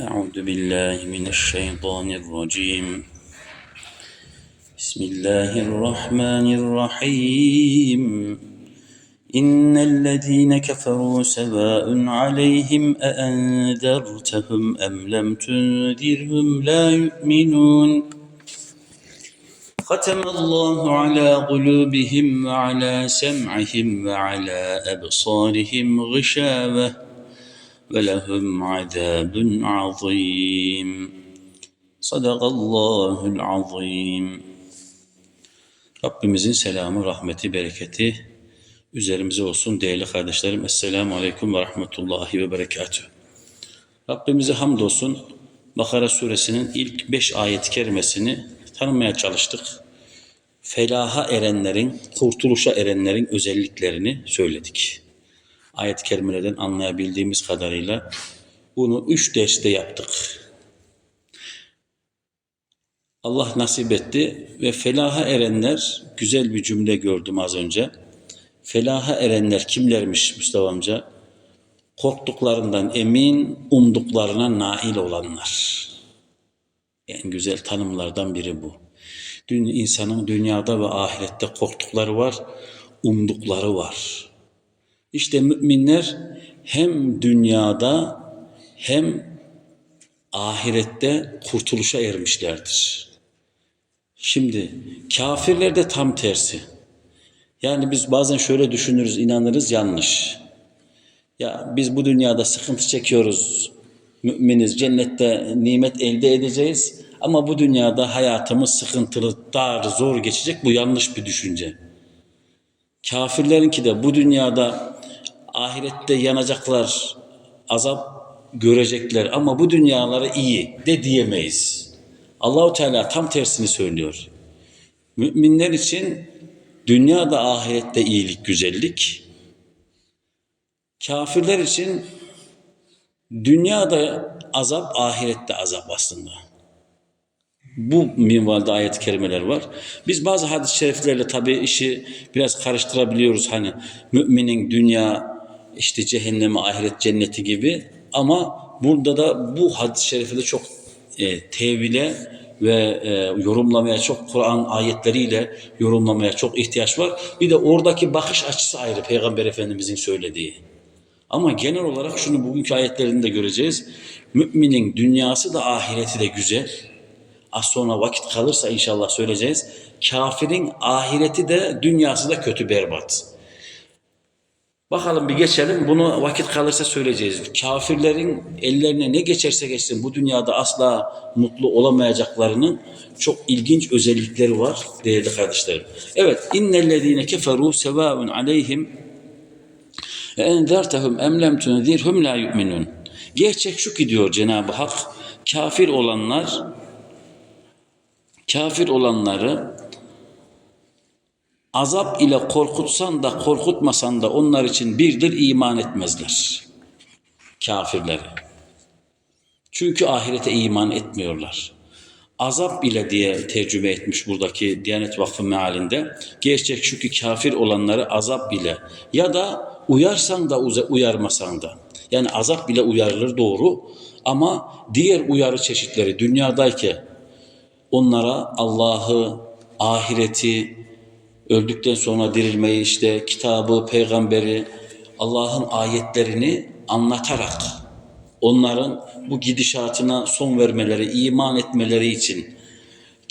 أعوذ بالله من الشيطان الرجيم بسم الله الرحمن الرحيم إن الذين كفروا سواء عليهم أأنذرتهم أم لم تنذرهم لا يؤمنون ختم الله على قلوبهم وعلى سمعهم وعلى أبصارهم غشاوة ولهم عذاب عظيم صدق الله العظيم Rabbimizin selamı, rahmeti, bereketi üzerimize olsun değerli kardeşlerim. Esselamu Aleyküm ve Rahmetullahi ve Berekatühü. Rabbimize hamdolsun Bakara suresinin ilk beş ayet-i kerimesini tanımaya çalıştık. Felaha erenlerin, kurtuluşa erenlerin özelliklerini söyledik. Ayet-i kerimelerden anlayabildiğimiz kadarıyla bunu üç derste yaptık. Allah nasip etti ve felaha erenler güzel bir cümle gördüm az önce. Felaha erenler kimlermiş Mustafa amca? Korktuklarından emin, umduklarına nail olanlar. En güzel tanımlardan biri bu. Dün insanın dünyada ve ahirette korktukları var, umdukları var. İşte müminler hem dünyada hem ahirette kurtuluşa ermişlerdir. Şimdi kafirler de tam tersi. Yani biz bazen şöyle düşünürüz, inanırız yanlış. Ya biz bu dünyada sıkıntı çekiyoruz, müminiz, cennette nimet elde edeceğiz. Ama bu dünyada hayatımız sıkıntılı, dar, zor geçecek. Bu yanlış bir düşünce. Kafirlerinki de bu dünyada ahirette yanacaklar, azap görecekler ama bu dünyaları iyi de diyemeyiz. Allahu Teala tam tersini söylüyor. Müminler için dünyada ahirette iyilik, güzellik. Kafirler için dünyada azap, ahirette azap aslında. Bu minvalde ayet-i kerimeler var. Biz bazı hadis-i şeriflerle tabii işi biraz karıştırabiliyoruz. Hani müminin dünya işte cehennemi, ahiret cenneti gibi ama burada da bu hadis-i şerifi de çok e, tevhile ve e, yorumlamaya çok Kur'an ayetleriyle yorumlamaya çok ihtiyaç var. Bir de oradaki bakış açısı ayrı Peygamber Efendimizin söylediği. Ama genel olarak şunu bugünkü ayetlerinde göreceğiz. Müminin dünyası da ahireti de güzel. Az sonra vakit kalırsa inşallah söyleyeceğiz. Kafirin ahireti de dünyası da kötü berbat. Bakalım bir geçelim. Bunu vakit kalırsa söyleyeceğiz. Kafirlerin ellerine ne geçerse geçsin bu dünyada asla mutlu olamayacaklarının çok ilginç özellikleri var değerli kardeşlerim. Evet. İnnellezine keferu sevaun aleyhim enzertehum em lem tunzirhum la yu'minun. Gerçek şu ki diyor Cenab-ı Hak kafir olanlar kafir olanları azap ile korkutsan da korkutmasan da onlar için birdir iman etmezler. Kafirleri. Çünkü ahirete iman etmiyorlar. Azap ile diye tercüme etmiş buradaki Diyanet Vakfı mealinde. Gerçek şu ki kafir olanları azap ile ya da uyarsan da uyarmasan da. Yani azap bile uyarılır doğru ama diğer uyarı çeşitleri dünyadayken onlara Allah'ı, ahireti, öldükten sonra dirilmeyi işte kitabı, peygamberi, Allah'ın ayetlerini anlatarak onların bu gidişatına son vermeleri, iman etmeleri için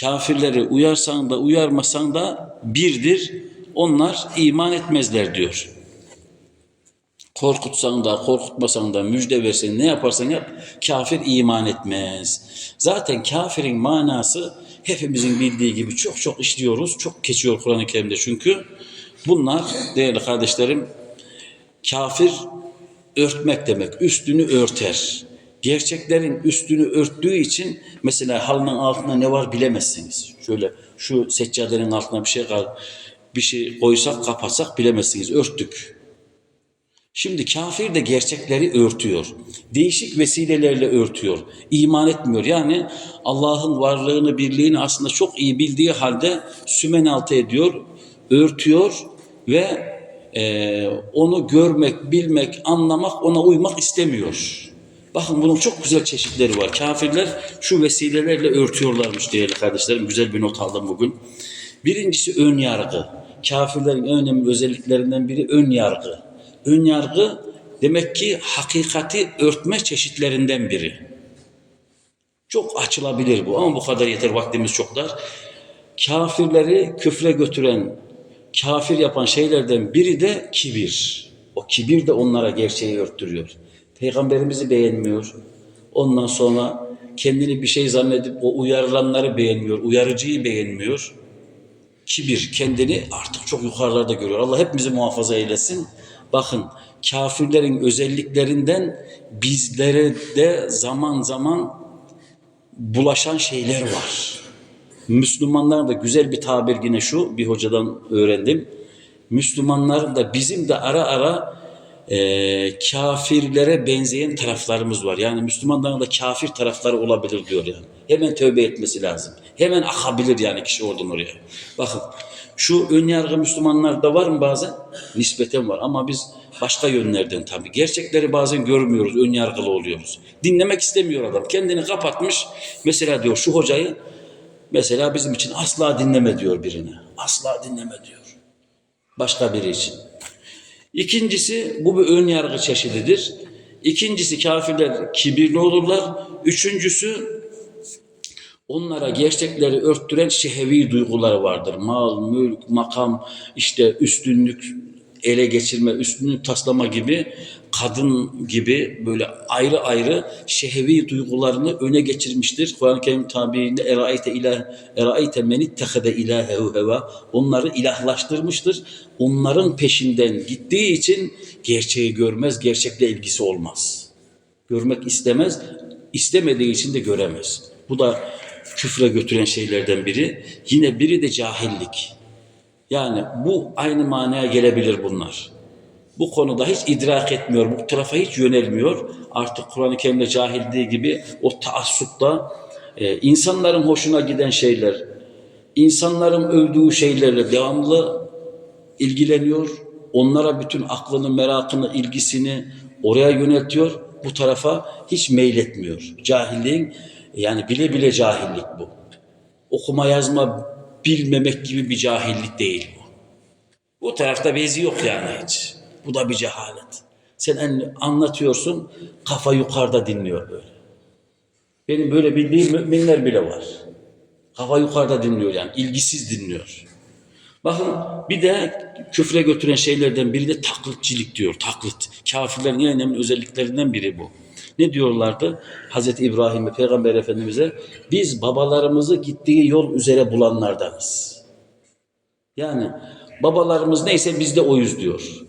kafirleri uyarsan da uyarmasan da birdir. Onlar iman etmezler diyor. Korkutsan da korkutmasan da müjde versen ne yaparsan yap kafir iman etmez. Zaten kafirin manası hepimizin bildiği gibi çok çok işliyoruz. Çok geçiyor Kur'an-ı Kerim'de çünkü. Bunlar değerli kardeşlerim kafir örtmek demek. Üstünü örter. Gerçeklerin üstünü örttüğü için mesela halının altında ne var bilemezsiniz. Şöyle şu seccadenin altına bir şey bir şey koysak kapatsak bilemezsiniz. Örttük. Şimdi kafir de gerçekleri örtüyor. Değişik vesilelerle örtüyor. İman etmiyor. Yani Allah'ın varlığını, birliğini aslında çok iyi bildiği halde sümen altı ediyor, örtüyor ve e, onu görmek, bilmek, anlamak, ona uymak istemiyor. Bakın bunun çok güzel çeşitleri var. Kafirler şu vesilelerle örtüyorlarmış değerli kardeşlerim. Güzel bir not aldım bugün. Birincisi ön yargı. Kafirlerin önemli özelliklerinden biri ön yargı. Ön yargı demek ki hakikati örtme çeşitlerinden biri. Çok açılabilir bu ama bu kadar yeter vaktimiz çok dar. Kafirleri küfre götüren, kafir yapan şeylerden biri de kibir. O kibir de onlara gerçeği örttürüyor. Peygamberimizi beğenmiyor. Ondan sonra kendini bir şey zannedip o uyarılanları beğenmiyor, uyarıcıyı beğenmiyor. Kibir, kendini artık çok yukarılarda görüyor. Allah hepimizi muhafaza eylesin. Bakın kafirlerin özelliklerinden bizlere de zaman zaman bulaşan şeyler var. Müslümanların da güzel bir tabir yine şu, bir hocadan öğrendim. Müslümanların da bizim de ara ara e, kafirlere benzeyen taraflarımız var. Yani Müslümanların da kafir tarafları olabilir diyor yani. Hemen tövbe etmesi lazım. Hemen akabilir yani kişi oradan oraya. Bakın şu ön yargı Müslümanlarda var mı bazen? Nispeten var ama biz başka yönlerden tabii. Gerçekleri bazen görmüyoruz, ön yargılı oluyoruz. Dinlemek istemiyor adam. Kendini kapatmış. Mesela diyor şu hocayı mesela bizim için asla dinleme diyor birine. Asla dinleme diyor. Başka biri için. İkincisi bu bir ön yargı çeşididir. İkincisi kafirler kibirli olurlar. Üçüncüsü onlara gerçekleri örttüren şehevi duyguları vardır. Mal, mülk, makam, işte üstünlük ele geçirme, üstünlük taslama gibi kadın gibi böyle ayrı ayrı şehevi duygularını öne geçirmiştir. Kur'an-ı Kerim tabiriyle eraite ilah eraite men ittehade ilahehu heva onları ilahlaştırmıştır. Onların peşinden gittiği için gerçeği görmez, gerçekle ilgisi olmaz. Görmek istemez, istemediği için de göremez. Bu da küfre götüren şeylerden biri. Yine biri de cahillik. Yani bu aynı manaya gelebilir bunlar. Bu konuda hiç idrak etmiyor, bu tarafa hiç yönelmiyor. Artık Kur'an-ı Kerim'de cahilliği gibi o taassupta e, insanların hoşuna giden şeyler, insanların övdüğü şeylerle devamlı ilgileniyor. Onlara bütün aklını, merakını, ilgisini oraya yöneltiyor. Bu tarafa hiç meyletmiyor. Cahilliğin yani bile bile cahillik bu. Okuma yazma bilmemek gibi bir cahillik değil bu. Bu tarafta bezi yok yani hiç. Bu da bir cehalet. Sen en- anlatıyorsun, kafa yukarıda dinliyor böyle. Benim böyle bildiğim müminler bile var. Kafa yukarıda dinliyor yani, ilgisiz dinliyor. Bakın bir de küfre götüren şeylerden biri de taklitçilik diyor, taklit. Kafirlerin en önemli özelliklerinden biri bu. Ne diyorlardı? Hazreti İbrahim'e, Peygamber Efendimiz'e biz babalarımızı gittiği yol üzere bulanlardanız. Yani babalarımız neyse biz de oyuz diyor.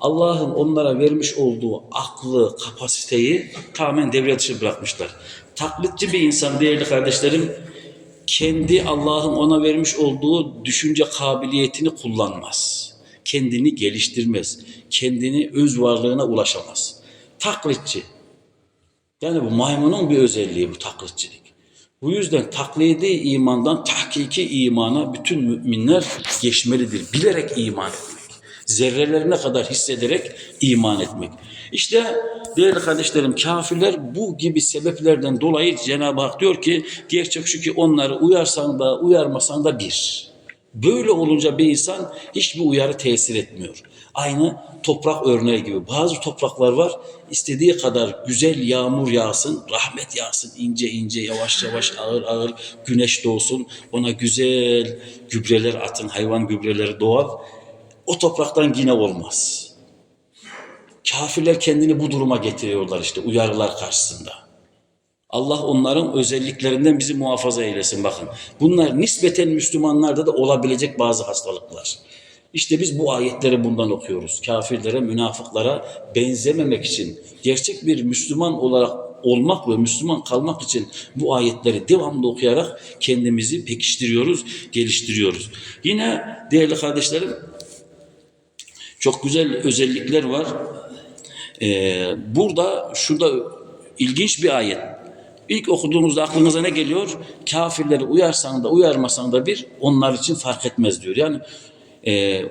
Allah'ın onlara vermiş olduğu aklı, kapasiteyi tamamen devre dışı bırakmışlar. Taklitçi bir insan değerli kardeşlerim kendi Allah'ın ona vermiş olduğu düşünce kabiliyetini kullanmaz. Kendini geliştirmez. Kendini öz varlığına ulaşamaz. Taklitçi. Yani bu maymunun bir özelliği bu taklitçilik. Bu yüzden taklidi imandan tahkiki imana bütün müminler geçmelidir. Bilerek iman etmek. Zerrelerine kadar hissederek iman etmek. İşte değerli kardeşlerim kafirler bu gibi sebeplerden dolayı Cenab-ı Hak diyor ki gerçek şu ki onları uyarsan da uyarmasan da bir. Böyle olunca bir insan hiçbir uyarı tesir etmiyor. Aynı toprak örneği gibi. Bazı topraklar var istediği kadar güzel yağmur yağsın, rahmet yağsın ince ince yavaş yavaş ağır ağır güneş doğsun. Ona güzel gübreler atın, hayvan gübreleri doğal. O topraktan yine olmaz. Kafirler kendini bu duruma getiriyorlar işte uyarılar karşısında. Allah onların özelliklerinden bizi muhafaza eylesin bakın. Bunlar nispeten Müslümanlarda da olabilecek bazı hastalıklar. İşte biz bu ayetleri bundan okuyoruz. Kafirlere, münafıklara benzememek için, gerçek bir Müslüman olarak olmak ve Müslüman kalmak için bu ayetleri devamlı okuyarak kendimizi pekiştiriyoruz, geliştiriyoruz. Yine değerli kardeşlerim çok güzel özellikler var. Ee, burada şurada ilginç bir ayet. İlk okuduğunuzda aklınıza ne geliyor? Kafirleri uyarsan da uyarmasan da bir onlar için fark etmez diyor. Yani e,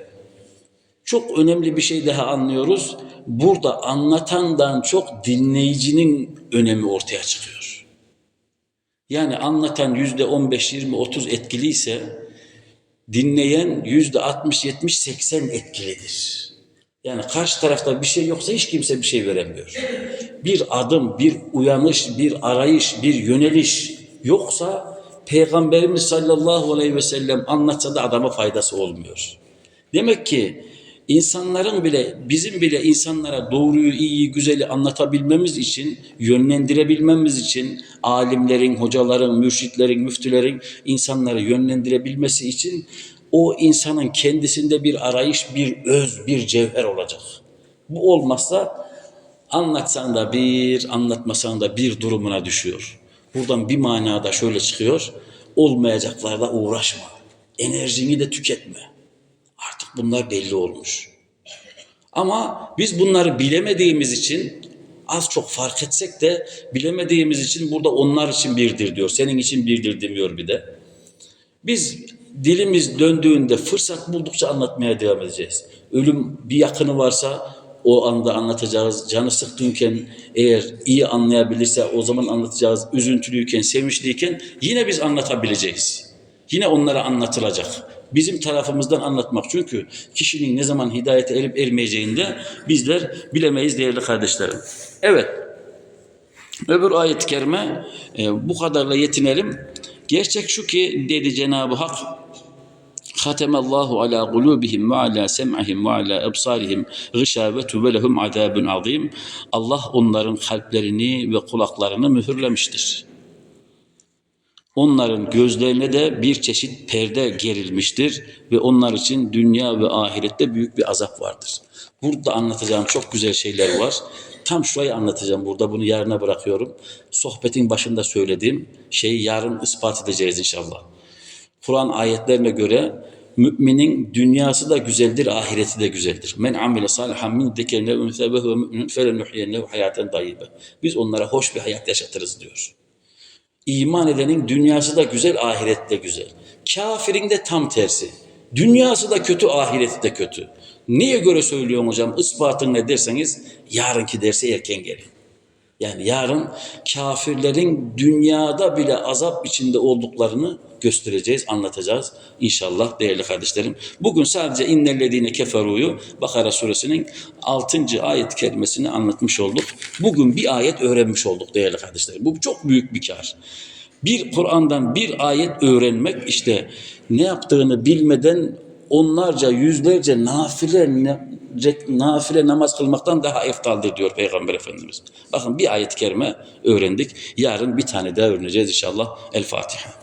Çok önemli bir şey daha anlıyoruz. Burada anlatandan çok dinleyicinin önemi ortaya çıkıyor. Yani anlatan yüzde 15, 20, 30 etkiliyse dinleyen yüzde 60, 70, 80 etkilidir. Yani karşı tarafta bir şey yoksa hiç kimse bir şey veremiyor. Bir adım, bir uyanış, bir arayış, bir yöneliş yoksa Peygamberimiz sallallahu aleyhi ve sellem anlatsa da adama faydası olmuyor. Demek ki insanların bile, bizim bile insanlara doğruyu, iyiyi, güzeli anlatabilmemiz için, yönlendirebilmemiz için, alimlerin, hocaların, mürşitlerin, müftülerin insanları yönlendirebilmesi için o insanın kendisinde bir arayış, bir öz, bir cevher olacak. Bu olmazsa anlatsan da bir, anlatmasan da bir durumuna düşüyor. Buradan bir manada şöyle çıkıyor, olmayacaklarla uğraşma, enerjini de tüketme. Artık bunlar belli olmuş. Ama biz bunları bilemediğimiz için az çok fark etsek de bilemediğimiz için burada onlar için birdir diyor. Senin için birdir demiyor bir de. Biz dilimiz döndüğünde fırsat buldukça anlatmaya devam edeceğiz. Ölüm bir yakını varsa o anda anlatacağız. Canı sıkkınken eğer iyi anlayabilirse o zaman anlatacağız. Üzüntülüyken, sevinçliyken yine biz anlatabileceğiz. Yine onlara anlatılacak. Bizim tarafımızdan anlatmak. Çünkü kişinin ne zaman hidayete erip ermeyeceğini bizler bilemeyiz değerli kardeşlerim. Evet. Öbür ayet-i kerime e, bu kadarla yetinelim. Gerçek şu ki dedi Cenab-ı Hak Hatemallahu ala kulubihim ve ala sem'ihim ve ala ebsarihim gışavetu ve lehum azabun azim. Allah onların kalplerini ve kulaklarını mühürlemiştir. Onların gözlerine de bir çeşit perde gerilmiştir ve onlar için dünya ve ahirette büyük bir azap vardır. Burada anlatacağım çok güzel şeyler var. Tam şurayı anlatacağım burada. Bunu yarına bırakıyorum. Sohbetin başında söylediğim şeyi yarın ispat edeceğiz inşallah. Kur'an ayetlerine göre müminin dünyası da güzeldir, ahireti de güzeldir. Men amile salihan min zekerin ve müminun felenuhyiyennehu hayaten tayyibe. Biz onlara hoş bir hayat yaşatırız diyor. İman edenin dünyası da güzel, ahireti de güzel. Kafirin de tam tersi. Dünyası da kötü, ahireti de kötü. Niye göre söylüyorum hocam? Ispatın ne derseniz yarınki derse erken gelin. Yani yarın kafirlerin dünyada bile azap içinde olduklarını göstereceğiz, anlatacağız inşallah değerli kardeşlerim. Bugün sadece innellezine keferuyu Bakara suresinin 6. ayet kelimesini anlatmış olduk. Bugün bir ayet öğrenmiş olduk değerli kardeşlerim. Bu çok büyük bir kar. Bir Kur'an'dan bir ayet öğrenmek işte ne yaptığını bilmeden onlarca yüzlerce nafile nafile namaz kılmaktan daha eftaldir diyor Peygamber Efendimiz. Bakın bir ayet-i kerime öğrendik. Yarın bir tane daha öğreneceğiz inşallah. El Fatiha.